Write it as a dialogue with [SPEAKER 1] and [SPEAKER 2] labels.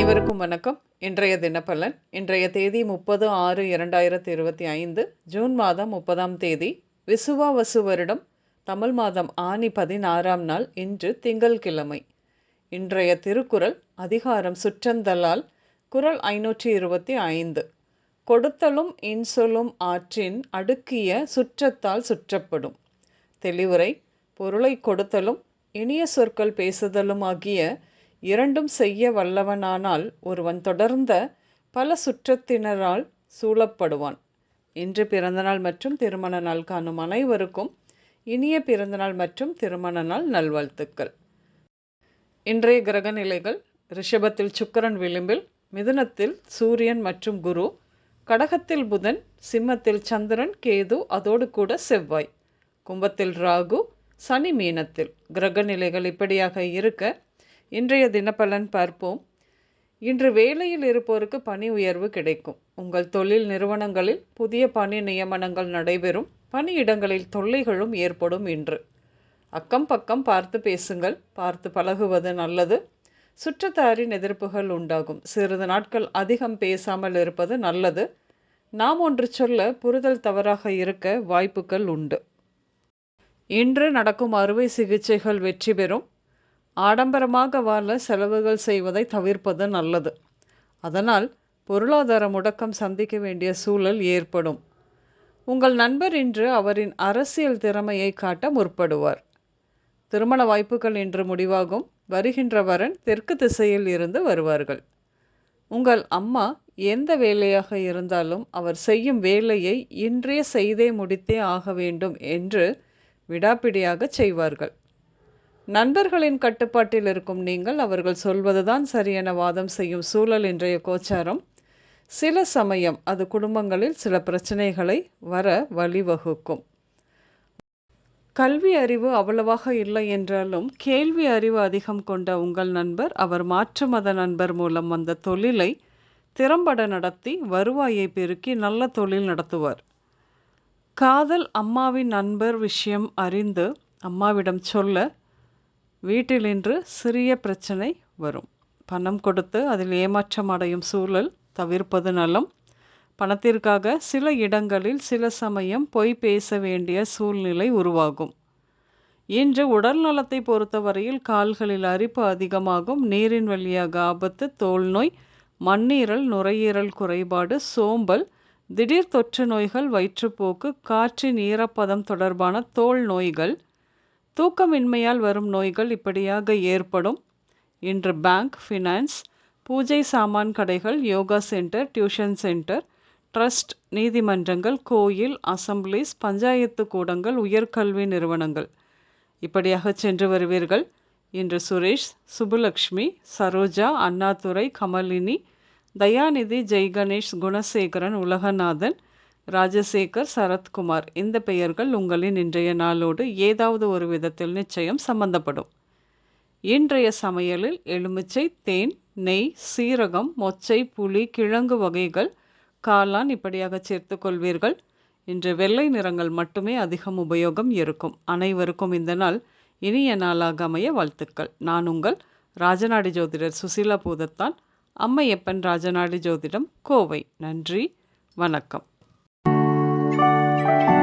[SPEAKER 1] அனைவருக்கும் வணக்கம் இன்றைய தினப்பலன் இன்றைய தேதி முப்பது ஆறு இரண்டாயிரத்தி இருபத்தி ஐந்து ஜூன் மாதம் முப்பதாம் தேதி விசுவா வசு வருடம் தமிழ் மாதம் ஆணி பதினாறாம் நாள் இன்று திங்கள் கிழமை இன்றைய திருக்குறள் அதிகாரம் சுற்றந்தலால் குரல் ஐநூற்றி இருபத்தி ஐந்து கொடுத்தலும் இன்சொலும் ஆற்றின் அடுக்கிய சுற்றத்தால் சுற்றப்படும் தெளிவுரை பொருளை கொடுத்தலும் இனிய சொற்கள் பேசுதலும் ஆகிய இரண்டும் செய்ய வல்லவனானால் ஒருவன் தொடர்ந்த பல சுற்றத்தினரால் சூழப்படுவான் இன்று பிறந்தநாள் மற்றும் திருமண நாள் காணும் அனைவருக்கும் இனிய பிறந்தநாள் மற்றும் திருமண நாள் நல்வாழ்த்துக்கள் இன்றைய கிரகநிலைகள் ரிஷபத்தில் சுக்கரன் விளிம்பில் மிதுனத்தில் சூரியன் மற்றும் குரு கடகத்தில் புதன் சிம்மத்தில் சந்திரன் கேது அதோடு கூட செவ்வாய் கும்பத்தில் ராகு சனி மீனத்தில் கிரகநிலைகள் இப்படியாக இருக்க இன்றைய தினப்பலன் பார்ப்போம் இன்று வேலையில் இருப்போருக்கு பணி உயர்வு கிடைக்கும் உங்கள் தொழில் நிறுவனங்களில் புதிய பணி நியமனங்கள் நடைபெறும் பணியிடங்களில் தொல்லைகளும் ஏற்படும் இன்று அக்கம் பக்கம் பார்த்து பேசுங்கள் பார்த்து பழகுவது நல்லது சுற்றத்தாரின் எதிர்ப்புகள் உண்டாகும் சிறிது நாட்கள் அதிகம் பேசாமல் இருப்பது நல்லது நாம் ஒன்று சொல்ல புரிதல் தவறாக இருக்க வாய்ப்புகள் உண்டு இன்று நடக்கும் அறுவை சிகிச்சைகள் வெற்றி பெறும் ஆடம்பரமாக வாழ செலவுகள் செய்வதை தவிர்ப்பது நல்லது அதனால் பொருளாதார முடக்கம் சந்திக்க வேண்டிய சூழல் ஏற்படும் உங்கள் நண்பர் இன்று அவரின் அரசியல் திறமையை காட்ட முற்படுவார் திருமண வாய்ப்புகள் இன்று முடிவாகும் வருகின்ற வரன் தெற்கு திசையில் இருந்து வருவார்கள் உங்கள் அம்மா எந்த வேலையாக இருந்தாலும் அவர் செய்யும் வேலையை இன்றே செய்தே முடித்தே ஆக வேண்டும் என்று விடாப்பிடியாக செய்வார்கள் நண்பர்களின் கட்டுப்பாட்டில் இருக்கும் நீங்கள் அவர்கள் சொல்வதுதான் சரியென வாதம் செய்யும் சூழல் இன்றைய கோச்சாரம் சில சமயம் அது குடும்பங்களில் சில பிரச்சனைகளை வர வழிவகுக்கும் கல்வி அறிவு அவ்வளவாக இல்லை என்றாலும் கேள்வி அறிவு அதிகம் கொண்ட உங்கள் நண்பர் அவர் மாற்று மத நண்பர் மூலம் அந்த தொழிலை திறம்பட நடத்தி வருவாயை பெருக்கி நல்ல தொழில் நடத்துவார் காதல் அம்மாவின் நண்பர் விஷயம் அறிந்து அம்மாவிடம் சொல்ல வீட்டில் இன்று சிறிய பிரச்சனை வரும் பணம் கொடுத்து அதில் ஏமாற்றம் அடையும் சூழல் தவிர்ப்பது நலம் பணத்திற்காக சில இடங்களில் சில சமயம் பொய் பேச வேண்டிய சூழ்நிலை உருவாகும் இன்று உடல் நலத்தை பொறுத்தவரையில் கால்களில் அரிப்பு அதிகமாகும் நீரின் வழியாக ஆபத்து தோல் நோய் மண்ணீரல் நுரையீரல் குறைபாடு சோம்பல் திடீர் தொற்று நோய்கள் வயிற்றுப்போக்கு காற்றின் ஈரப்பதம் தொடர்பான தோல் நோய்கள் தூக்கமின்மையால் வரும் நோய்கள் இப்படியாக ஏற்படும் இன்று பேங்க் ஃபினான்ஸ் பூஜை சாமான் கடைகள் yoga center tuition center trust நீதிமன்றங்கள் கோயில் அசம்பிளிஸ் பஞ்சாயத்து கூடங்கள் உயர்கல்வி நிறுவனங்கள் இப்படியாக சென்று வருவீர்கள் இன்று சுரேஷ் சுபுலக்ஷ்மி சரோஜா அண்ணாதுரை கமலினி தயாநிதி ஜெய்கணேஷ் குணசேகரன் உலகநாதன் ராஜசேகர் சரத்குமார் இந்த பெயர்கள் உங்களின் இன்றைய நாளோடு ஏதாவது ஒரு விதத்தில் நிச்சயம் சம்பந்தப்படும் இன்றைய சமையலில் எலுமிச்சை தேன் நெய் சீரகம் மொச்சை புளி கிழங்கு வகைகள் காளான் இப்படியாக சேர்த்து கொள்வீர்கள் இன்று வெள்ளை நிறங்கள் மட்டுமே அதிகம் உபயோகம் இருக்கும் அனைவருக்கும் இந்த நாள் இனிய நாளாக அமைய வாழ்த்துக்கள் நான் உங்கள் ராஜநாடி ஜோதிடர் சுசீலா பூதத்தான் அம்மையப்பன் ராஜநாடி ஜோதிடம் கோவை நன்றி வணக்கம் you